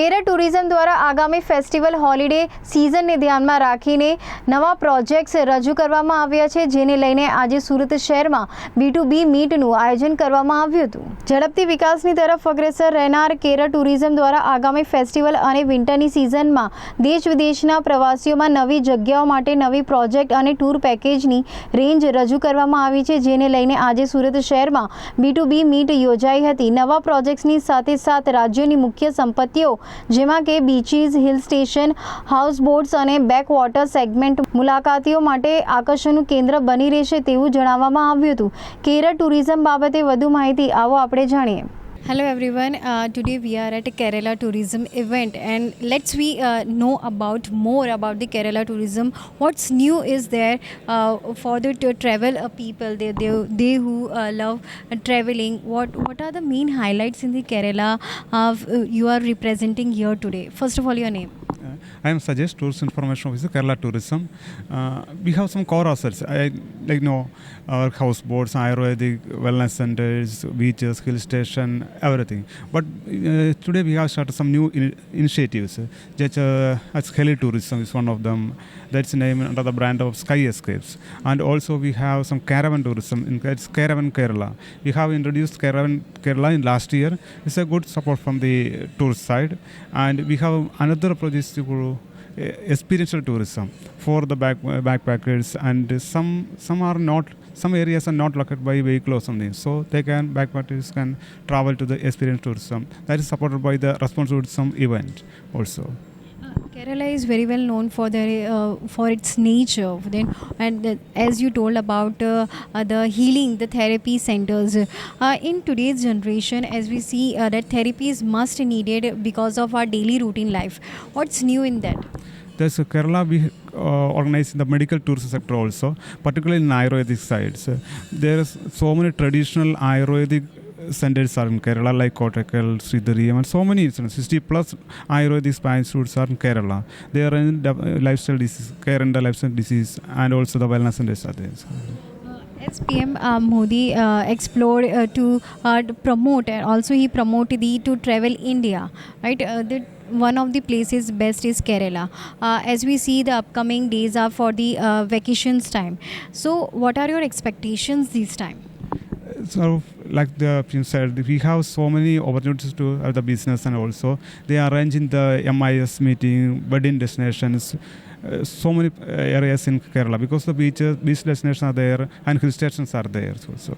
Kerala tourism દ્વારા આગામી festival holiday સિઝનને ધ્યાનમાં રાખીને નવા પ્રોજેક્ટ્સ રજૂ કરવામાં આવ્યા છે, જેને લઈને આજે સુરત શહેરમાં બી ટુ બી મીટનું આયોજન કરવામાં આવ્યું હતું. ઝડપથી વિકાસની તરફ અગ્રેસર રહેનાર કેરળ ટુરિઝમ દ્વારા આગામી ફેસ્ટિવલ અને વિન્ટરની સિઝનમાં દેશ વિદેશના પ્રવાસીઓમાં નવી જગ્યાઓ માટે નવી પ્રોજેક્ટ અને ટૂર પેકેજની રેન્જ રજૂ કરવામાં આવી છે, જેને લઈને આજે સુરત શહેરમાં બી ટુ બી મીટ યોજાઈ હતી. નવા પ્રોજેક્ટ્સની સાથે સાથ રાજ્યોની મુખ્ય સંપત્તિઓ જેમાં કે beaches, hill station house boats અને બેક વોટર સેગમેન્ટ મુલાકાતીઓ માટે આકર્ષણનું કેન્દ્ર બની રહેશે તેવું જણાવવામાં આવ્યું હતું. કેરળ ટુરિઝમ બાબતે વધુ માહિતી આવો આપણે જાણીએ. Hello everyone. Uh, today we are at a Kerala tourism event, and let's we uh, know about more about the Kerala tourism. What's new is there uh, for the travel uh, people? They they, they who uh, love uh, traveling. What what are the main highlights in the Kerala uh, you are representing here today? First of all, your name. I am Sajesh, Tourist Information Officer, Kerala Tourism. Uh, we have some core assets. I like you know our houseboats, Ayurvedic wellness centers, beaches, hill station, everything. But uh, today we have started some new in- initiatives. Just uh, as heli tourism is one of them. That's named under the brand of Sky Escapes. And also we have some caravan tourism. In it's Caravan Kerala. We have introduced Caravan Kerala in last year. It's a good support from the tourist side. And we have another approach to uh, experiential tourism for the back, backpackers and some some are not some areas are not located by vehicle or something so they can backpackers can travel to the experience tourism that is supported by the responsible tourism event also. Uh, Kerala is very well known for the uh, for its nature. Then, and the, as you told about uh, uh, the healing, the therapy centers. Uh, in today's generation, as we see uh, that therapy is must needed because of our daily routine life. What's new in that? There's a Kerala we uh, organize in the medical tourism sector also, particularly in Ayurvedic sides. Uh, there's so many traditional Ayurvedic centers are in Kerala like Kottakkal, Sridharam and so many instances. 60 plus Ayurvedic spa institutes are in Kerala. They are in the, uh, lifestyle disease, care and the lifestyle disease and also the wellness centers are there. As PM uh, Modi uh, explored uh, to uh, promote and also he promoted the to travel India, right? Uh, the, one of the places best is Kerala. Uh, as we see, the upcoming days are for the uh, vacations time. So, what are your expectations this time? so like the Pim said, we have so many opportunities to have the business and also they arrange in the MIS meeting, wedding destinations, uh, so many areas in Kerala because the beaches, beach destinations are there and hill stations are there also.